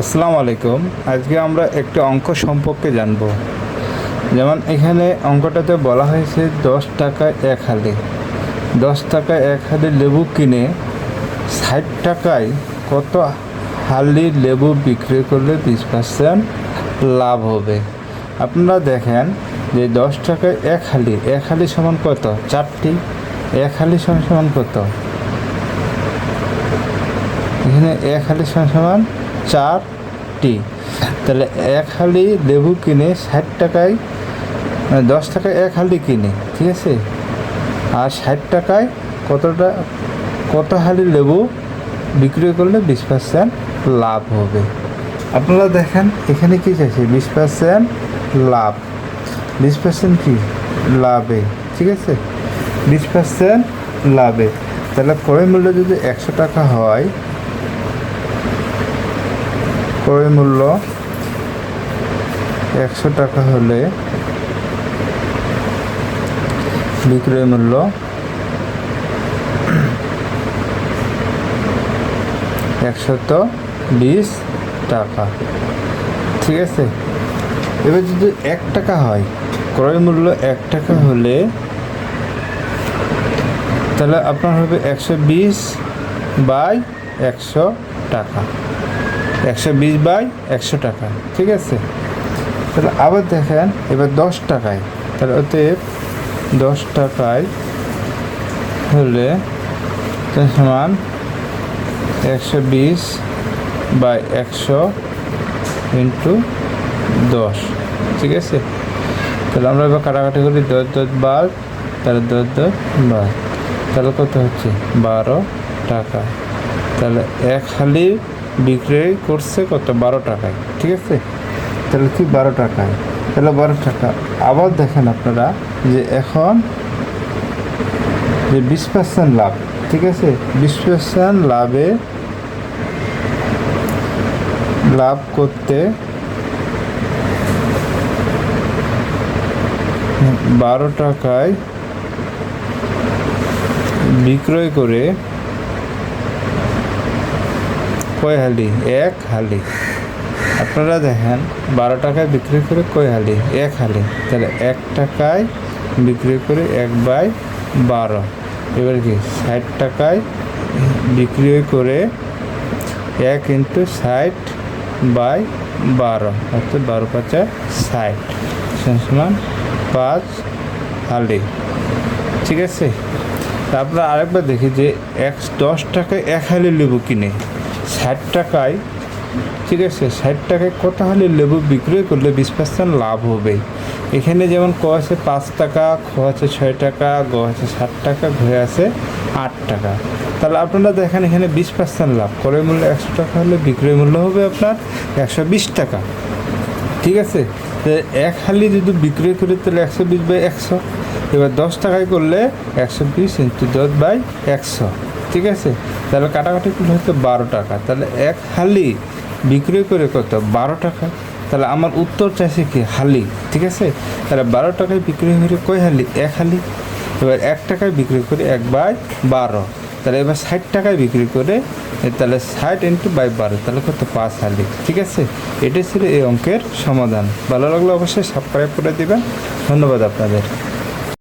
আসসালামু আলাইকুম। আজকে আমরা একটি অঙ্ক সম্পর্কে জানব। যেমন এখানে অঙ্কটাতে বলা হয়েছে, দশ টাকায় এক হালি দশ টাকায় এক হালি লেবু কিনে ষাট টাকায় কত হালি লেবু বিক্রি করলে বিশ পার্সেন্ট লাভ হবে? আপনারা দেখেন যে দশ টাকায় এক হালি এক হালি সমান কত? চারটি। এক হালি সমান সমান কত? এখানে এক হালি সমান সমান চারটি। তাহলে এক হালি লেবু কিনে ষাট টাকায় মানে দশ টাকায় এক হালি কিনে, ঠিক আছে? আর ষাট টাকায় কতটা, কত হালি লেবু বিক্রি করলে বিশ পার্সেন্ট লাভ হবে? আপনারা দেখেন, এখানে কি চাইছে? বিশ পার্সেন্ট লাভ। বিশ পার্সেন্ট কি? লাভে, ঠিক আছে? বিশ পার্সেন্ট লাভে। তাহলে ক্রয় মূল্য যদি একশো টাকা হয় ক্রয় মূল্য একশো টাকা হলে বিক্রয় মূল্য একশত বিশ টাকা। ঠিক আছে? এবার যদি এক টাকা হয়, ক্রয় মূল্য এক টাকা হলে তাহলে আপনার হবে একশো বিশ বাই একশো টাকা। একশো বিশ বাই একশো টাকা, ঠিক আছে? তাহলে আবার দেখেন, এবার দশ টাকায়, তাহলে অতএব দশ টাকায় হলে সমান একশো বিশ বাই একশো ইন্টু দশ, ঠিক আছে? তাহলে আমরা এবার কাটাকাটি করি দশ দশ বার, তাহলে দশ দশ বার, তাহলে কত হচ্ছে? বারো টাকা। তাহলে এক হালি বিক্রয় করছে কত? বারো টাকায়, ঠিক আছে? তাহলে কি বারো টাকায়? তাহলে বারো টাকা। আবার দেখেন আপনারা যে এখন যে বিশ পার্সেন্ট লাভ, ঠিক আছে? বিশ পার্সেন্ট লাভে লাভ করতে বারো টাকায় বিক্রয় করে কয় হালি? এক হালি। আপনারা দেখেন, বারো টাকায় বিক্রি করে কয় হালি? এক হালি। তাহলে এক টাকায় বিক্রি করে এক বাই বারো। এবার কি, ষাট টাকায় বিক্রি করে এক ইন্টু ষাট বাই বারো। অর্থাৎ বারো পাঁচা ষাট। সমান পাঁচ হালি। ঠিক আছে? তারপরে আরেকবার দেখি যে এক দশ টাকায় এক হালি লেবু কিনে। ষাট টাকায়, ঠিক আছে, ষাট টাকায় কত হালি লেবু বিক্রয় করলে বিশ পার্সেন্ট লাভ হবে? এখানে যেমন ক আছে পাঁচ টাকা, খ আছে ছয় টাকা, গ আছে ষাট টাকা ঘয়ে আছে আট টাকা। তাহলে আপনারা দেখেন এখানে বিশ পার্সেন্ট লাভ। ক্রয় মূল্য একশো টাকা হলে বিক্রয় মূল্য হবে আপনার একশো বিশ টাকা। ঠিক আছে? এক হালি যদি বিক্রয় করি তাহলে একশো বিশ বাই একশো। এবার দশ টাকায় করলে একশো বিশ ইন্টু দশ বাই একশো। ঠিক আছে? তাহলে কাটাকাটি করলে হচ্ছে বারো টাকা। তাহলে এক হালি বিক্রি করে কত? বারো টাকা। তাহলে আমার উত্তর চাইছে কি? হালি। ঠিক আছে? তাহলে বারো টাকায় বিক্রি করে কয় হালি? এক হালি। এবার এক টাকায় বিক্রি করে এক বাই বারো। তাহলে এবার ষাট টাকায় বিক্রি করে তাহলে ষাট ইন্টু বাই বারো, তাহলে কত? পাঁচ হালি। ঠিক আছে? এটাই ছিল এই অঙ্কের সমাধান। ভালো লাগলে অবশ্যই সাবস্ক্রাইব করে দেবেন। ধন্যবাদ আপনাদের।